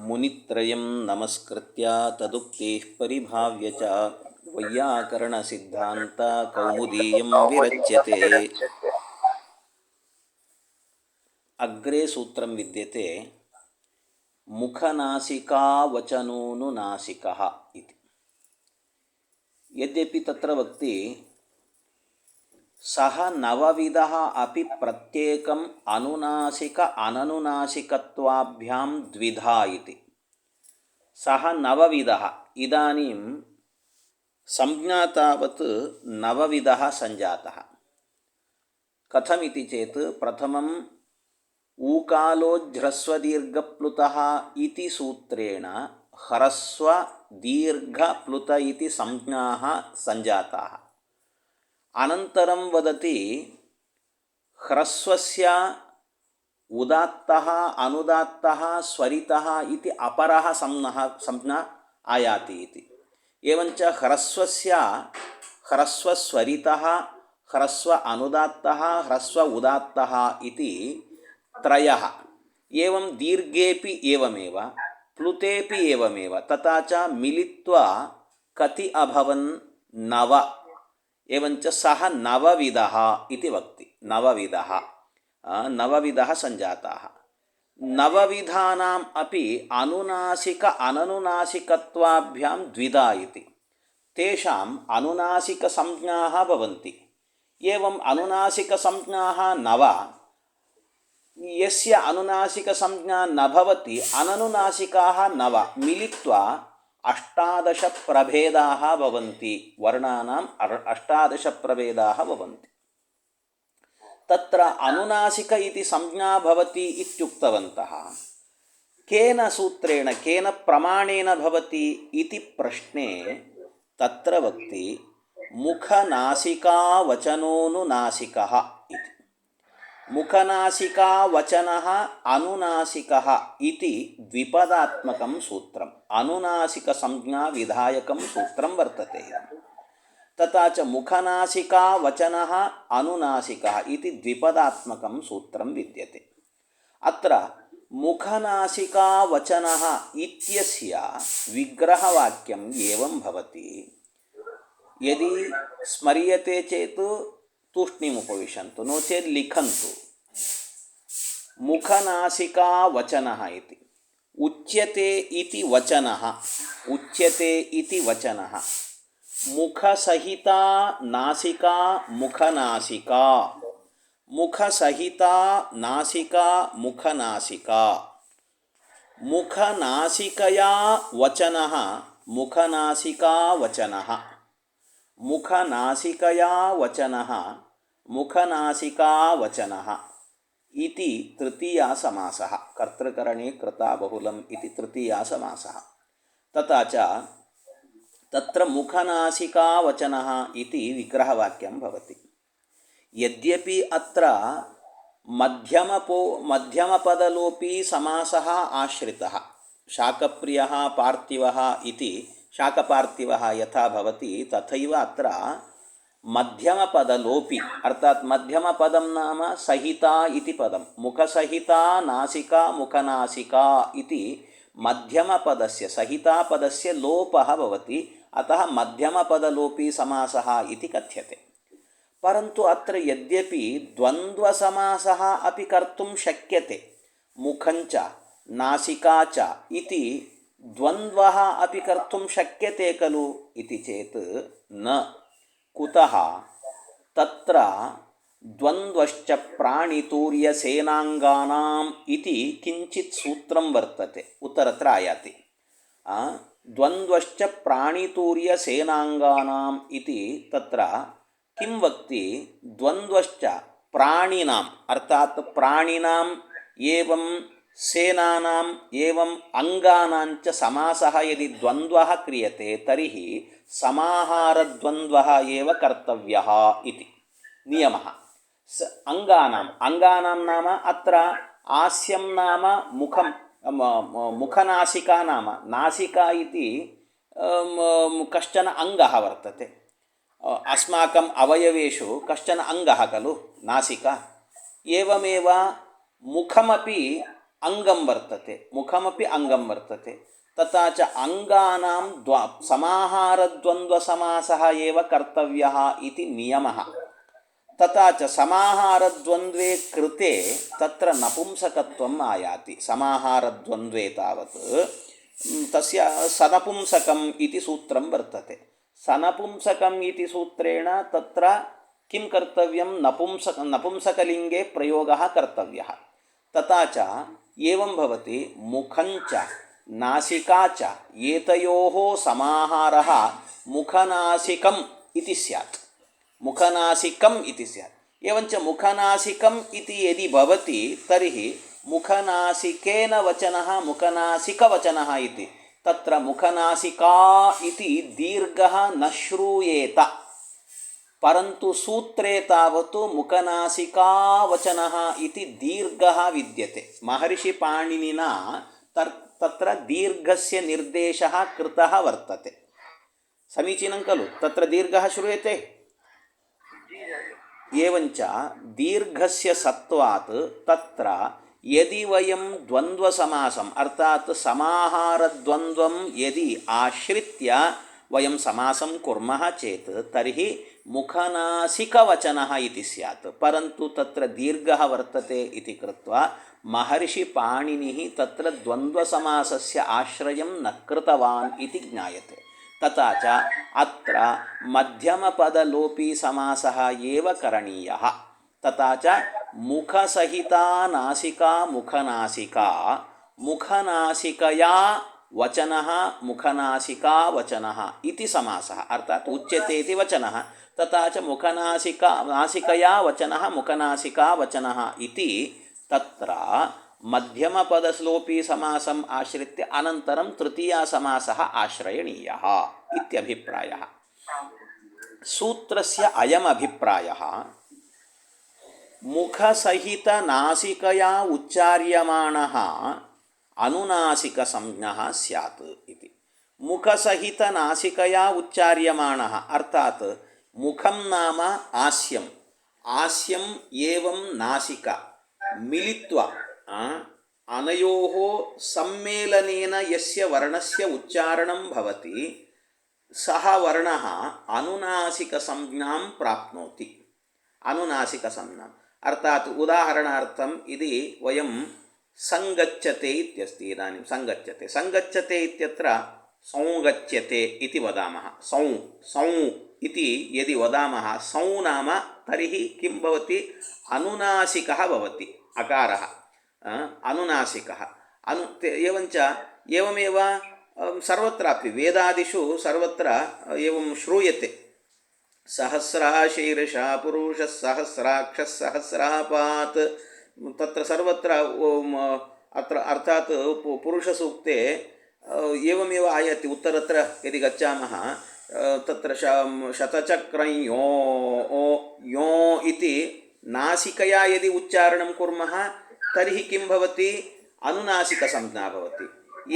मुनित्रयं नमस्कृत्य तदुक्तिः परिभाव्य च वैयाकरणसिद्धान्तकौमुदीयं विरच्यते। अग्रे सूत्रं विद्यते मुखनासिकावचनोनुनासिकः इति। यद्यपि तत्र वक्ति సహ నవవిధ అపి ప్రత్యేకం అనునాసిక అననునాసికత్వాభ్యాం ద్విధా ఇది సహ నవవిధ ఇదానీం సంజ్ఞా తావత్ నవవిధ సంజాత కథమితి చేత్ ప్రథమం ఊకాలోజ్హ్రస్వదీర్ఘప్లుత ఇది సూత్రేణ హ్రస్వ దీర్ఘప్లుత ఇది సంజ్ఞా సంజాతా अनन्तरं वदति ह्रस्वस्य उदात्तः अनुदात्तः स्वरितः इति अपरः संज्ञः संज्ञा आयाति इति। एवञ्च ह्रस्वस्य ह्रस्वस्वरितः ह्रस्व अनुदात्तः ह्रस्व उदात्तः इति त्रयः। एवं दीर्घेपि एवमेव प्लुतेपि एवमेव तथा च मिलित्वा कति अभवन् नव। ఏవంచ సహ నవవిధ ఇది వక్తి నవవిధ నవవిధ సంజాతా నవవిధానం అపి అనునాసిక అననునాసికత్వాభ్యాం ద్విధా ఇది తేషాం అనునాసిక సంజ్ఞాః భవంతి ఏవం అనునాసిక సంజ్ఞాః నవ యస్య అనునాసిక సంజ్ఞా నభవతి అననునాసికాః నవ మిలిత్వా अष्टादशप्रभेदाः भवन्ति वर्णानाम् अष्टादशप्रभेदाः भवन्ति तत्र अनुनासिक इति संज्ञा भवति इत्युक्तवन्तः केन सूत्रेण केन प्रमाणेन भवति इति प्रश्ने तत्र वक्ति मुखनासिकावचनोनुनासिकः इति ముఖనాసికా వచన అనునాసిక ఇది ద్విపదాత్మకం సూత్రం. అనునాసిక సంజ్ఞా విధాయకం సూత్రం వర్తతే. తాచ చ వచన అనునాసిక ఇది ద్విపదాత్మకం సూత్రం విద్యతే. అత్ర ముఖనాసికా వచన ఇత్యస్య విగ్రహవాక్యం ఏం భవతి? యది స్మరియతే చేతు चेत् तूष्णीमुपविशन्तु। नो चेत् लिखन्तु। मुखनासिकावचनः इति। उच्यते इति वचनः। उच्यते इति वचनः। मुखसहिता नासिका, मुखनासिका। मुखसहिता नासिका, मुखनासिका। मुखनासिकया वचनः। मुखनासिका वचनः। मुखनासिकया वचनः मुखनासिका वचनः इति तृतीया समासः। कर्तृकरणे कृता बहुलम् इति तृतीया समासः। तथा च तत्र मुखनासिकावचनः इति विग्रहवाक्यं भवति। यद्यपि अत्र मध्यमपो मध्यमपदलोपी समासः आश्रितः शाकप्रियः पार्थिवः इति శాకపార్థివ యథాభవతి తథైవ అత్ర మధ్యమపదలోపి అర్థాత్ మధ్యమ పదం నామ సహిత ఇది పదం ముఖసహిత నాసిక ముఖనాసిక ఇది మధ్యమపదస్య సహితాపదస్య లోపతి అత అతः మధ్యమపదలోపి సమాసः ఇది కథ్యతే పరంతు అత్ర యద్యపి ద్వంద్వసమాసः అపి కర్తుం శక్యతే ముఖం చ నాసికా చ ఇది ದ್ವಂದ್ವ ಅಪಿ ಕರ್ತು ಶಕ್ಯತೆ ಖಲು ಇತಿ ಚೇತ್ನ ಕುತಃ ತತ್ರ ದ್ವಂದ್ವಶ್ಚ ಪ್ರಾಣಿತೂರ್ಯಸೇನಾಂಗಾನಾಂ ಇತಿ ಕಿಂಚಿತ್ ಸೂತ್ರಂ ವರ್ತತೆ. ಉತ್ತರತ್ರ ಆಯಾತಿ. ದ್ವಂದ್ವಶ್ಚ ಪ್ರಾಣಿತೂರ್ಯಸೇನಾಂಗಾನಾಂ ಇತಿ ತತ್ರ ಕಿಂ ವಕ್ತಿ ದ್ವಂದ್ವಶ್ಚ ಪ್ರಾಣಿನಾಂ. ಅರ್ಥಾತ್ ಪ್ರಾಣಿನಾಂ ಏವಂ ಸೇನಾನಾಂ ಏವಂ ಅಂಗಾನಾಂಚ ಸಮಾಸಃ ಯದಿ ದ್ವಂದ್ವಃ ಕ್ರಿಯತೆ, ತರ್ಹಿ ಸಮಾಹಾರದ್ವಂದ್ವಃ ಏವ ಕರ್ತವ್ಯ ಇತಿ. ನಿಯಮಃ. ಸ, ಅಂಗಾನಾಂ. ಅಂಗಾನಾಂ ನಾಮ ಅತ್ರ ಆಸ್ಯಂ ನಾಮ ಮುಖಂ ಮುಖನಾಸಿಕಾ ನಾಮ. ನಾಸಿಕಾ ಇತಿ ಕಶ್ಚನ ಅಂಗಃ ವರ್ತತೆ. ಅಸ್ಮಾಕಂ ಅವಯವೇಶು ಕಶ್ಚನ ಅಂಗಃ ಖಲು ನಾಸಿಕಾ. ಏವಮೇವ ಮುಖಮಪಿ ಅಂಗಂ ವರ್ತತೆ, ಮುಖಮಪಿ ಅಂಗಂ ವರ್ತತೆ. ತಥಾ ಚ ಅಂಗಾನಾಂ ದ್ವ ಸಮಾಹಾರದ್ವಂದ್ವ ಸಮಾಸಃ ಏವ ಕರ್ತವ್ಯಃ ಇತಿ ನಿಯಮಃ. ತಥಾ ಚ ಸಮಾಹಾರದ್ವಂದ್ವೆ ಕೃತೆ, ತತ್ರ ನಪುಂಸಕತ್ವಂ ಆಯಾತಿ. ಸಮಾಹಾರದ್ವಂದ್ವೆ ತಾವತ್ ತಸ್ಯ ಸನಪುಂಸಕಂ ಇತಿ ಸೂತ್ರಂ ವರ್ತತೆ. ಸನಪುಂಸಕಂ ಇತಿ ಸೂತ್ರೇಣ ತತ್ರ ಕಿಂ ಕರ್ತವ್ಯಂ ನಪುಂಸಕ ನಪುಂಸಕಲಿಂಗೆ ಪ್ರಯೋಗಃ ಕರ್ತವ್ಯಃ. ತಥಾ ಚ ఏం భవతి? ముఖంచ నాసికాచ ఏతయో సమాహార ముఖనాసికం ఇది స్యాత్. ముఖనాసికం ఇది స్యాత్. ఏవంచ ముఖనాసికం ఇది యది భవతి తర్హి ముఖనాసికేన వచన ముఖనాసిక వచన ఇది. తత్ర ముఖనాసికా ఇది దీర్ఘ నశ్రూయేత. పరంతు సూత్రే తావత్ ముఖనాసికావచన ఇది దీర్ఘ విద్యతే. మహర్షి పాణినినా తర్ తత్ర దీర్ఘస్య నిర్దేశ కృత వర్తతే. సమీచీనం ఖలు. తత్ర దీర్ఘ శ్రూయతే. ఏవంచ దీర్ఘస్య సత్వాత్ తత్ర యది వయం ద్వంద్వ సమాసం అర్థాత్ సమాహార ద్వంద్వం యది ఆశ్రిత్య వయం సమాసం కుర్మ చేత్. తర్హి मुखनासिकवचनः इति स्यात् परन्तु तत्र दीर्घः वर्तते इति कृत्वा महर्षिपाणिनिः तत्र द्वन्द्वसमासस्य आश्रयं न कृतवान् इति ज्ञायते। तथा च अत्र मध्यमपदलोपी समासः एव करणीयः। तथा च मुखसहिता नासिका मुखनासिका मुखनासिकया वचनः मुखनासिका वचनः इति समासः अर्थात् उच्यते इति वचनः तथा च मुखनासिका नासिकया वचनः मुखनासिका वचनः इति तत्र मध्यमपदश्लोपी समासम् आश्रित्य अनन्तरं तृतीयसमासः आश्रयणीयः इत्यभिप्रायः। सूत्रस्य अयमभिप्रायः मुखसहितनासिकया उच्चार्यमाणः अनुनासिकसंज्ञः स्यात् इति। मुखसहितनासिकया उच्चार्यमाणः अर्थात् ముఖం నామ ఆస్యం. ఆస్యం ఏవం నాసిక. మిలిత్వ అనయో సమ్మేళన యస్య వర్ణస్య ఉచ్చారణం భవతి. సహ వర్ణ అనునాసిక సంజ్ఞాం ప్రాప్నోతి. అనునాసిక సంజ్ఞాం. అర్థాత్ ఉదాహరణార్థం ఇది వయం సంగచ్చతే ఇత్యస్తి. ఇదానీం సంగచ్చతే. సంగచ్చతే ఇత్యత్ర సంగచ్చతే ఇది వదామः. సౌ సౌ ಇತಿ ಯದಿ ವದಾಮಹ ಸೌ ನಾಮ ತರಿಹಿ ಕಿಂ ಭವತಿ ಅನುನಾಸಿಕ ಭವತಿ ಅಕಾರ ಅನುನಾಸಿಕ ಅನು ಏವಂಚ ಏವಮೇವ ಸರ್ವತ್ರಾಪಿ ವೇದಾದಿಷು ಸರ್ವತ್ರ ಏವಂ ಶ್ರೂಯತೆ ಸಹಸ್ರಾಶೀರ್ಷ ಪುರುಷ ಸಹಸ್ರಾಕ್ಷ ಸಹಸ್ರಾಪಾತ್ ತತ್ರ ಸರ್ವತ್ರ ಅತ್ರ ಅರ್ಥಾತ್ ಪುರುಷ ಸೂಕ್ತೆ ಏವಮೇವ ಆಯಾತಿ ಉತ್ತರತ್ರ ಯದಿ ಗಚ್ಚಾಮಃ पुरुषसूक्ते अ, एवमेव आयाति उत्तरत्र यदि गच्छामः अ, तत्र श शतचक्रं यो ओ यो इति नासिकया यदि उच्चारणं कुर्मः तर्हि किं भवति अनुनासिकसंज्ञा भवति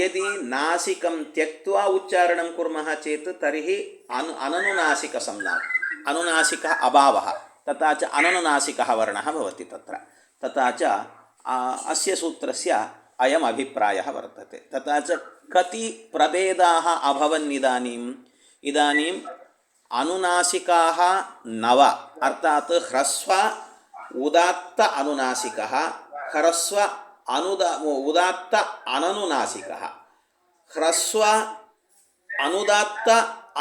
यदि नासिकं त्यक्त्वा उच्चारणं कुर्मः चेत् तर्हि अनु अननुनासिकसंज्ञा अनुनासिकः अभावः तथा च अननुनासिकः वर्णः भवति तत्र तथा च आ, अस्य सूत्रस्य अयम् अभिप्रायः वर्तते तथा च कति प्रभेदाः अभवन् इदानीम् इदानीम् अनुनासिकाः नव अर्थात् ह्रस्व उदात्त अनुनासिकः ह्रस्व अनुदा उदात्त अननुनासिकः ह्रस्व अनुदात्त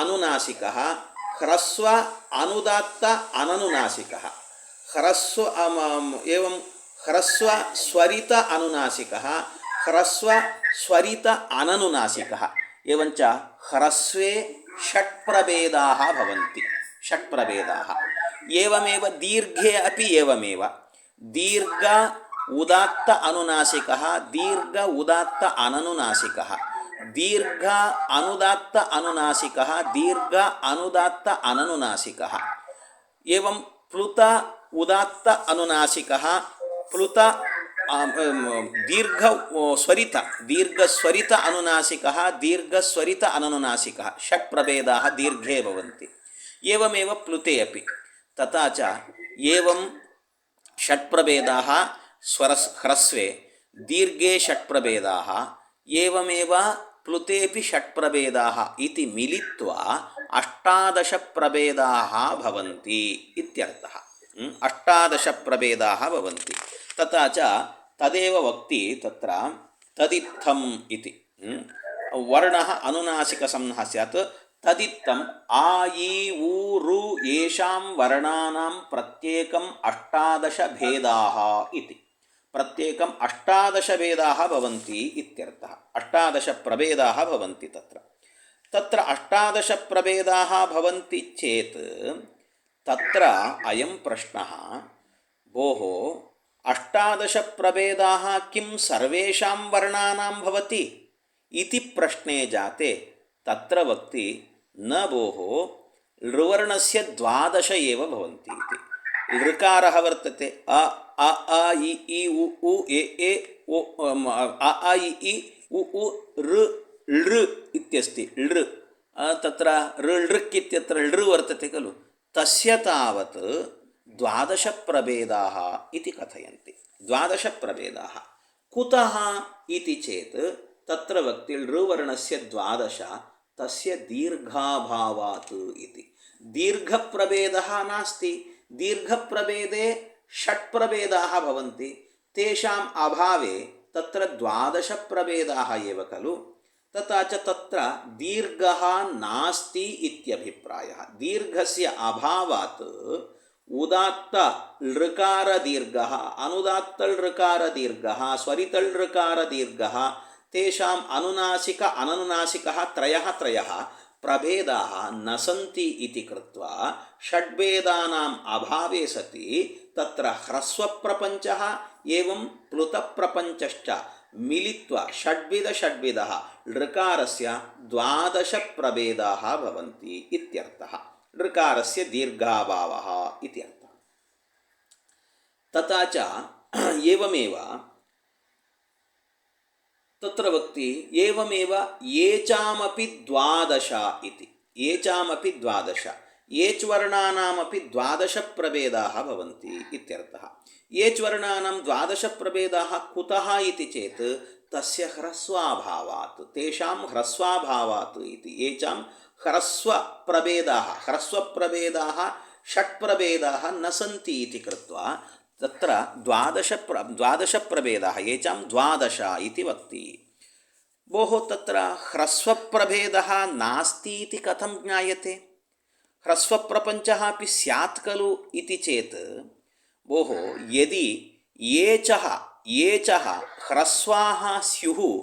अनुनासिकः ह्रस्व अनुदात्त अननुनासिकः ह्रस्व अम, अम, एवं ह्रस्व स्वरित अनुनासिकः ह्रस्व स्वरित अननुनासिकः एवञ्च ह्रस्वे షట్ ప్రభేదా భవంతి. షట్ ప్రభేదా ఏవమేవ దీర్ఘే అపి ఏవమేవ? దీర్ఘ ఉదాత్త అనునాసిక దీర్ఘ ఉదాత్త అననునాసిక. దీర్ఘ అనుదాత్త అనునాసిక దీర్ఘ అనుదాత్త అననునాసిక. ఏవం ప్లుత ఉదాత్త అనునాసిక ప్లుత దీర్ఘ స్వరిత దీర్ఘస్వరిత అనునాసిక దీర్ఘస్వరిత అననునాసిక షట్ ప్రభేదా దీర్ఘే భవంతి. ఏమేవ ప్లుతే అపి. తథా షట్ ప్రభేదా స్వరస్ హ్రస్వే దీర్ఘే షట్ ప్రభేదా ఏమేవ ప్లుతేపి షట్ ప్రభేదా ఇది మిలిత్వా అష్టాదశ ప్రభేదా భవంతి ఇత్యర్థ. अष्टादशप्रभेदाः भवन्ति। तथा च तदेव वक्ति तत्र तदित्थम् इति। वर्णः अनुनासिकसंज्ञः स्यात् तदित्थम् आ इ ऋ येषां वर्णानां प्रत्येकम् अष्टादशभेदाः इति। प्रत्येकम् अष्टादशभेदाः भवन्ति इत्यर्थः। अष्टादशप्रभेदाः भवन्ति तत्र। तत्र अष्टादशप्रभेदाः भवन्ति चेत् तत्र अयं प्रश्नः भोः अष्टादशप्रभेदाः किं सर्वेषां वर्णानां भवति इति प्रश्ने जाते तत्र वक्ति न भोः लृवर्णस्य द्वादश एव भवन्ति इति लृकारः वर्तते अ अ आ इ ई उ उ ए ए ओ अम, अ आ इ ई उ उ ऋ लृ इत्यस्ति लृ अ, तत्र ऋ लृक् इत्यत्र लृ वर्तते खलु ತಸ್ಯ ತಾವತ್ ದ್ವಾದಶಪ್ರಭೇದಾಃ ಇತಿ ಕಥಯಂತಿ ದ್ವಾದಶಪ್ರಭೇದಾಃ ಕುತಃ ಇತಿ ಚೇತ್ ತತ್ರ ವಕ್ತಿಳ್ ಋವರ್ಣಸ್ಯ ದ್ವಾದಶ ತಸ್ಯ ದೀರ್ಘಾಭಾವಾತ್ ಇತಿ ದೀರ್ಘಪ್ರಭೇದಃ ನಾಸ್ತಿ ದೀರ್ಘಪ್ರಭೇದೆ ಷಟ್ ಪ್ರಭೇದಾಃ ಭವಂತಿ ತೇಷಾಂ ಅಭಾವೆ ತತ್ರ ದ್ವಾದಶಪ್ರಭೇದಾಃ ಏವ ಖಲು तथा च तत्र दीर्घः नास्ति इत्यभिप्रायः दीर्घस्य अभावात् उदात्त लृकारदीर्घः अनुदात्तलृकारदीर्घः स्वरितलृकारदीर्घः तेषाम् अनुनासिक अननुनासिकः त्रयः त्रयः प्रभेदाः न सन्ति इति कृत्वा षड्भेदानाम् अभावे सति तत्र ह्रस्वप्रपञ्चः एवं प्लुतप्रपञ्चश्च ಮಿಲಿತ್ವ ಷಡ್ವಿಧ ಷಡ್ವಿಧ ಋಕಾರಸ್ಯ ದ್ವಾದಶ ಪ್ರಭೇದ ಭವಂತಿ ಇತ್ಯರ್ಥ. ಋಕಾರಸ್ಯ ದೀರ್ಘಾಭಾವ ಇತ್ಯರ್ಥ. ತಥಾ ಚ ಏವಮೇವ ತತ್ರ ವಕ್ತಿ ಏವಮೇವ ಏಚಾಮಪಿ ದ್ವಾದಶ ಇತಿ. ಏಚಾಮಪಿ ದ್ವಾದಶ. येचामपि द्वादश येच् वर्णानामपि द्वादशप्रभेदाः भवन्ति इत्यर्थः येच् वर्णानां द्वादशप्रभेदाः कुतः इति चेत् तस्य ह्रस्वाभावात् तेषां ह्रस्वाभावात् इति येषां ह्रस्वप्रभेदाः ह्रस्वप्रभेदाः षट्प्रभेदाः न सन्ति इति कृत्वा तत्र द्वादशप्र द्वादशप्रभेदाः येषां द्वादश इति वक्ति भोः तत्र ह्रस्वप्रभेदः नास्ति इति कथं ज्ञायते హ్రస్వప్రపంచ అపి స్యాత్ ఖలు ఇది చేత్. భోः यदि ఏచः ఏచः హ్రస్వాः స్యుः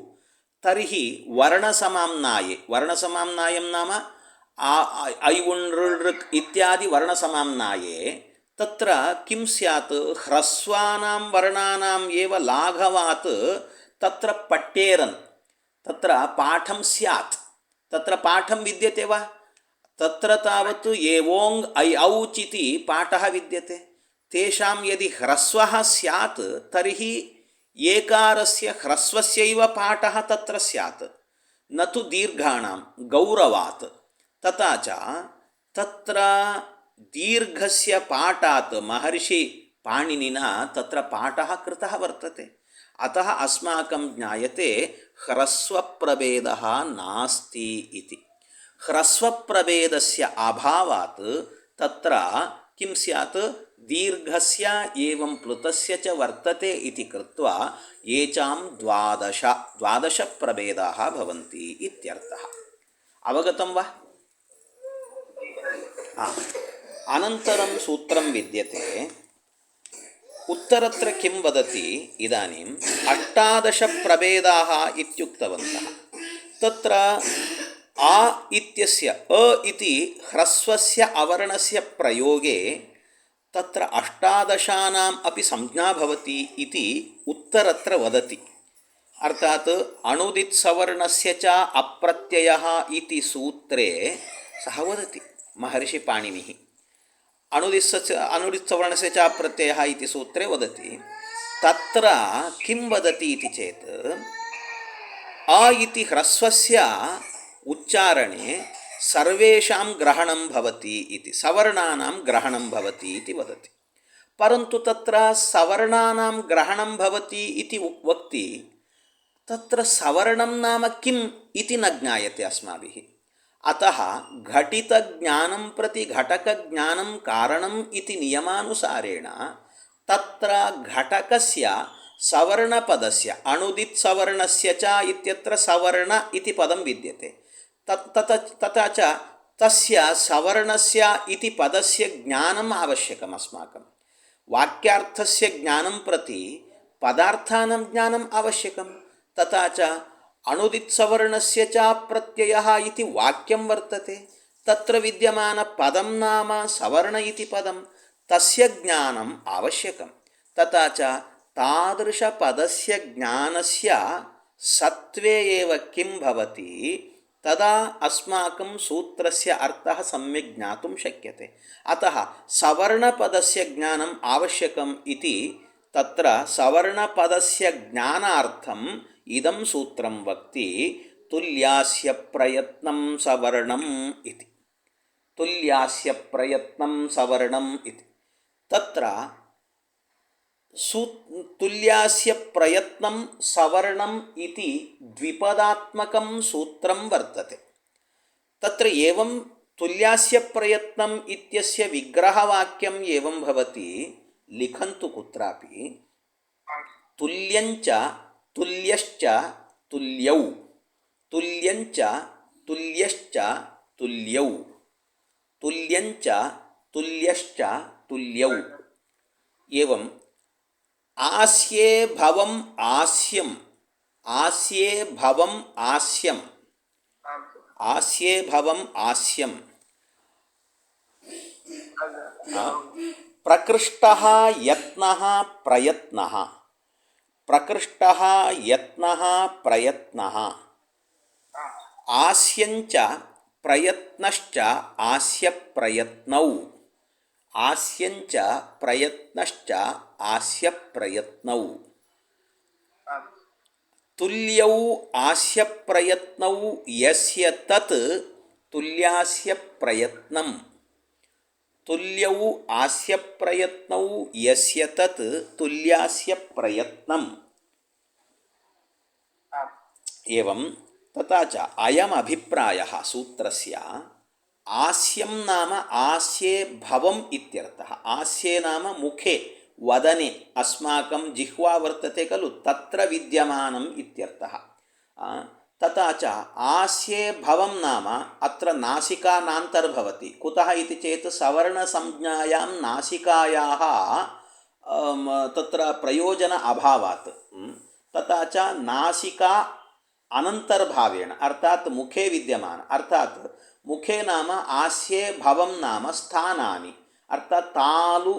తర్హి వర్ణసమామ్నాయే. వర్ణసమామ్నాయం నామ? ఐవుణృక్ ఇత్యాది వర్ణసమామ్నాయే. తత్ర కిం స్యాత్? హ్రస్వానాం వర్ణానాం ఏవ లాఘవాత్? తత్ర పట్టేరన్. తత్ర పాఠం స్యాత్. తత్ర పాఠం విద్యతే వా? ತತ್ರ ತಾವತ್ತು ಏವೋಂಗ್ ಐ ಔಚಿತಿ ಪಾಠ ವಿದ್ಯತೆ. ತೇಷಾಂ ಯದಿ ಹ್ರಸ್ವ ಸ್ಯಾತ್, ತರ್ಹಿ ಏಕಾರಸ್ಯ ಹ್ರಸ್ವಸ್ಯೈವ ಪಾಠ ತತ್ರ ಸ್ಯಾತ್. ನತು ದೀರ್ಘಾಣಾಂ, ಗೌರವಾತ್. ತಥಾ ಚ, ತತ್ರ ದೀರ್ಘಸ್ಯ ಪಾಠಾತ್ ಮಹರ್ಷಿ ಪಾಣಿನಿನ ತತ್ರ ಪಾಠ ಕೃತಃ ವರ್ತತೆ. ಅತಃ ಅಸ್ಮಾಕಂ ಜ್ಞಾಯತೆ ಹ್ರಸ್ವಪ್ರಭೇದ ನಾಸ್ತಿ ಇತಿ. ह्रस्वप्रभेदस्य अभावात् तत्र किं स्यात् दीर्घस्य एवं प्लुतस्य च वर्तते इति कृत्वा येषां द्वादश द्वादशप्रभेदाः भवन्ति इत्यर्थः अवगतं वा हा. अनन्तरं सूत्रं विद्यते उत्तरत्र किं वदति इदानीम् अष्टादशप्रभेदाः इत्युक्तवन्तः तत्र आ इत्यस्य अ इति ह्रस्वस्य अवर्णस्य प्रयोगे तत्र अष्टादशानाम् अपि संज्ञा भवति इति उत्तरत्र वदति अर्थात् अणुदित्सवर्णस्य च अप्रत्ययः इति सूत्रे सः वदति महर्षिपाणिनिः अणुदिस्स च अणुदित्सवर्णस्य च प्रत्ययः इति सूत्रे वदति तत्र किं वदति इति चेत् अ इति ह्रस्वस्य उच्चारणे सर्वेषां ग्रहणं भवति इति सवर्णानां ग्रहणं भवति इति वदति परन्तु तत्र सवर्णानां ग्रहणं भवति इति उक् वक्ति तत्र सवर्णं नाम किम् इति न ज्ञायते अस्माभिः अतः घटितज्ञानं प्रति घटकज्ञानं कारणम् इति नियमानुसारेण तत्र घटकस्य सवर्णपदस्य अणुदित् सवर्णस्य च इत्यत्र सवर्ण इति पदं विद्यते తత తస్య సవర్ణస్య ఇది పదస్య జ్ఞానం ఆవశ్యకం అస్మాకం. వాక్యార్థస్య జ్ఞానం ప్రతి పదార్థానం జ్ఞానం ఆవశ్యకం. తథాచ అణుదిత్సవర్ణస్య చ ప్రత్యయ ఇది వాక్యం వర్తతే. తత్ర విద్యమాన పదం నామ సవర్ణ ఇది పదం. తస్య జ్ఞానం ఆవశ్యకం. తథాచ తాదృశ పదస్య జ్ఞానస్య సత్వే ఏవ కిం భవతి तदा अस्माकं सूत्रस्य अर्थः सम्यक् ज्ञातुं शक्यते। अतः सवर्णपदस्य ज्ञानम् आवश्यकम् इति तत्र सवर्णपदस्य ज्ञानार्थम् इदं सूत्रं वक्ति तुल्यास्य प्रयत्नं सवर्णम् इति। तुल्यास्य प्रयत्नं सवर्णम् इति। तत्र ಸೂ ತುಲ್ಯಾಸ್ಯ ಪ್ರಯತ್ನಂ ಸವರ್ಣಂ ಇತಿ ದ್ವಿಪದಾತ್ಮಕಂ ಸೂತ್ರಂ ವರ್ತತೆ. ತತ್ರ ಏವಂ ತುಲ್ಯಾಸ್ಯ ಪ್ರಯತ್ನಂ ಇತ್ಯಸ್ಯ ವಿಗ್ರಹವಾಕ್ಯಂ ಏವಂ ಭವತಿ ಲಿಖಂತು ಕುತ್ರಾಪಿ. ತುಲ್ಯಂಚ ತುಲ್ಯಶ್ಚ ತುಲ್ಯೌ. ತುಲ್ಯಂಚ ತುಲ್ಯಶ್ಚ ತುಲ್ಯೌ. ತುಲ್ಯಂಚ ತುಲ್ಯಶ್ಚ ತುಲ್ಯೌ. ಏವಂ आस्ये भवम् आस्यम्। आस्ये भवम् आस्यम्। आस्ये भवम् आस्यम्। प्रकृष्टः यत्नः प्रयत्नः। प्रकृष्टः यत्नः प्रयत्नः। आस्यञ्च प्रयत्नश्च आस्यप्रयत्नौ। आस्यञ्च प्रयत्नश्च आस्यप्रयत्नौ। तुल्यौ आस्यप्रयत्नौ यस्य तत् तुल्यास्य प्रयत्नं तुल्यौ आस्यप्रयत्नौ यस्य तत् तुल्यास्य प्रयत्नम् एवं तथा च अयमभिप्रायः सूत्रस्य ఆస్యం నామ ఆస్యే భవం ఇత్యర్థ. ఆస్యే నామ ముఖే వదని అస్మాకం జిహ్వా వర్తతే ఖలు తత్ర విద్యమానం ఇత్యర్థ. తథా చ ఆస్యే భవం నామ అత్ర నాసికా నాంతర్భవతి కుత ఇది చేత సవర్ణ సంజ్ఞాయాం నాసికాయా తత్ర ప్రయోజన అభావాత్. తథా నాసికా అనంతర్భావేణ. అర్థాత్ ముఖే విద్యమాన. అర్థాత్ ముఖే నామ ఆస్యే భవం నామ స్థానాని. అర్థాత్ తాలు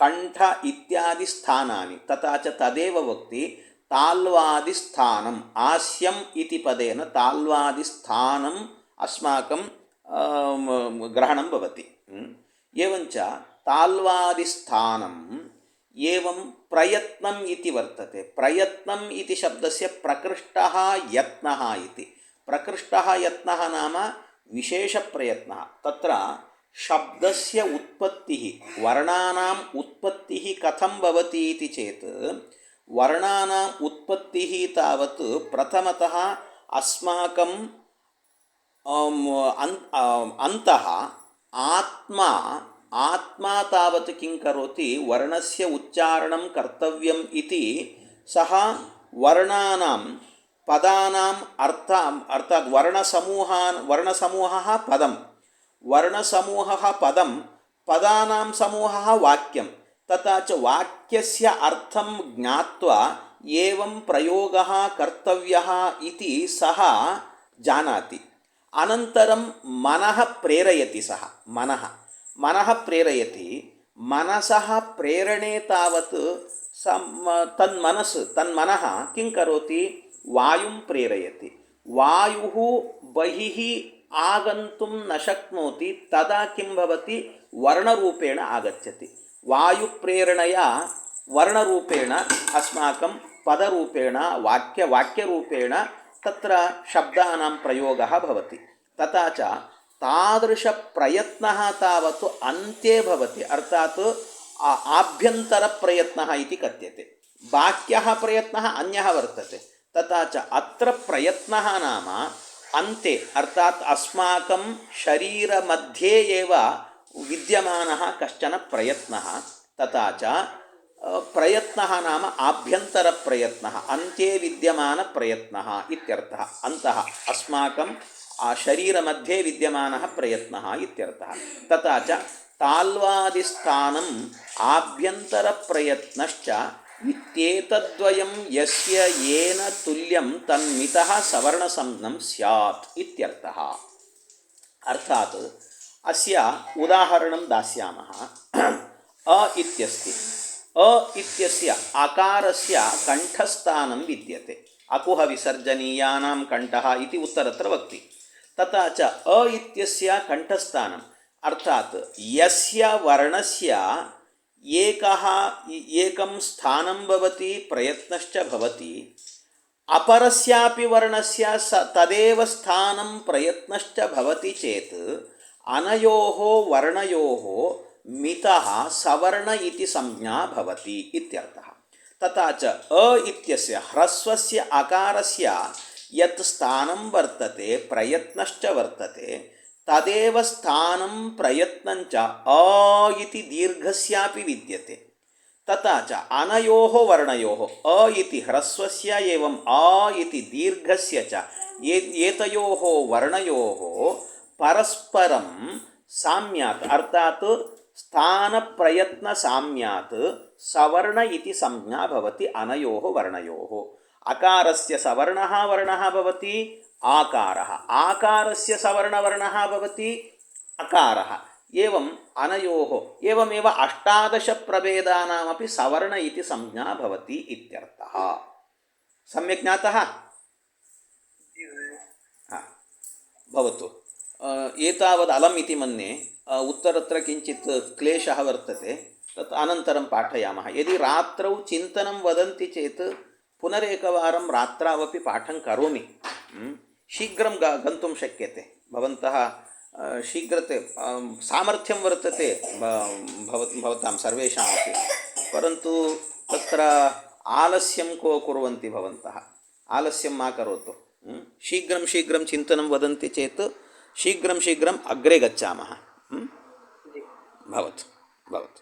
కంఠ ఇత్యాది స్థానాన్ని తథా తదేవ వక్తి తాల్వాది స్థానం. ఆస్యం ఇది పదేన తాల్వాది స్థానం అస్మాకం గ్రహణం భవతి. ఏవంచ తాల్వాది స్థానం ఏం ప్రయత్నం ఇది వర్తతే. ప్రయత్నం ఇది శబ్దస్య ప్రకృష్ట యత్న ఇది. ప్రకృష్ట యత్న నామ विशेषप्रयत्नः तत्र शब्दस्य उत्पत्तिः वर्णानाम् उत्पत्तिः कथं भवति इति चेत् वर्णानाम् उत्पत्तिः तावत् प्रथमतः अस्माकं अन्तः आत्मा आत्मा तावत् किं करोति वर्णस्य उच्चारणं कर्तव्यम् इति सः वर्णानां పదానాం అర్థ అర్థాత్ వర్ణసమూహాన్ వర్ణసమూహ పదం వర్ణసమూహ పదం పదానాం సమూహ వాక్యం తథా చ అర్థం జ్ఞాత్వా ఏం ప్రయోగ కర్తవ్య సహ జానాతి అనంతరం మన ప్రేరయతి సహ మన మన ప్రేరయతి మనస ప్రేరణే తావత్ సమ్ తన్మనస్ తన్మన కిం కరోతి वायुं प्रेरयति वायुः बहिः आगन्तुं न शक्नोति तदा किं भवति वर्णरूपेण आगच्छति वायुप्रेरणया वर्णरूपेण अस्माकं पदरूपेण वाक्य वाक्यरूपेण तत्र शब्दानां प्रयोगः भवति तथा च तादृशप्रयत्नः तावत् अन्ते भवति अर्थात् आ- आभ्यन्तरप्रयत्नः इति कथ्यते बाह्यः प्रयत्नः अन्यः वर्तते तथा च अत्र प्रयत्नः नाम अन्ते अर्थात् अस्माकं शरीरमध्ये एव विद्यमानः कश्चन प्रयत्नः तथा च अ, प्रयत्नः नाम आभ्यन्तरप्रयत्नः अन्ते विद्यमानप्रयत्नः इत्यर्थः अन्तः अस्माकं आ, शरीरमध्ये विद्यमानः प्रयत्नः इत्यर्थः तथा च ताल्वादिस्थानम् आभ्यन्तरप्रयत्नश्च ಇತ್ಯೇತದ್ವಯಂ ಯಸ್ಯ ಏನ ತುಲ್ಯಂ ತನ್ಮಿತಃ ಸವರ್ಣಸಂಜ್ಞಂ ಸ್ಯಾತ್ ಇತ್ಯರ್ಥ. ಅರ್ಥಾತ್ ಅಸ್ಯ ಉದಾಹರಣಂ ದಾಸ್ಯಾಮಃ. ಅ ಇತ್ಯಸ್ತಿ. ಅ ಇತ್ಯಸ್ಯ ಆಕಾರಸ್ಯ ಕಂಠಸ್ಥಾನಂ ವಿದ್ಯತೆ. ಅಕುಹ ವಿಸರ್ಜನೀಯಾನಾಂ ಕಂಠಃ ಇತಿ ಉತ್ತರತ್ರ ವಕ್ತಿ. ತಥಾ ಚ ಅ ಇತ್ಯಸ್ಯ ಕಂಠಸ್ಥಾನಂ. ಅರ್ಥಾತ್ ಯಸ್ಯ ವರ್ಣಸ್ಯ एकः एकं स्थानं भवति, प्रयत्नश्च भवति। अपरस्यापि वर्णस्य स तदेव स्थानं प्रयत्नश्च भवति चेत्, अनयोः वर्णयोः मितः सवर्ण इति संज्ञा भवति इत्यर्थः। तथा च अ इत्यस्य ह्रस्वस्य अकारस्य यत् स्थानं वर्तते, प्रयत्नश्च वर्तते తదేవ స్థానం ప్రయత్నంచ ఆ ఇది దీర్ఘస్యాపి విద్యతే తథా చ అనయో వర్ణయో అ ఇది హ్రస్వస్య ఏవం ఆ ఇది దీర్ఘస్య చ ఏతయో వర్ణయో పరస్పరం సామ్యాత్ అర్థాత్ స్థాన ప్రయత్న సామ్యాత్ సవర్ణ ఇది సంజ్ఞా భవతి అనయో వర్ణయో అకారస్య సవర్ణ వర్ణ భవతి आकारस्य सवर्णवर्णः भवति अकारः एवम् अनयोः एवमेव अष्टादशप्रभेदानामपि सवर्ण इति संज्ञा भवति इत्यर्थः सम्यक् ज्ञातः हा भवतु अ, एतावद् अलम् इति मन्ये अ, उत्तरत्र किञ्चित् क्लेशः वर्तते तत् अनन्तरं पाठयामः यदि रात्रौ चिन्तनं वदन्ति चेत् पुनरेकवारं रात्रावपि पाठं करोमि म्? शीघ्रं ग गन्तुं शक्यते। भवन्तः अ, शीघ्रते अं, सामर्थ्यं वर्तते भवतां सर्वेषामपि। परन्तु तत्र आलस्यं को कुर्वन्ति भवन्तः। आलस्यं मा करोतु? शीघ्रं शीघ्रं चिन्तनं वदन्ति चेत् शीघ्रं शीघ्रम् अग्रे गच्छामः? भवतु भवतु।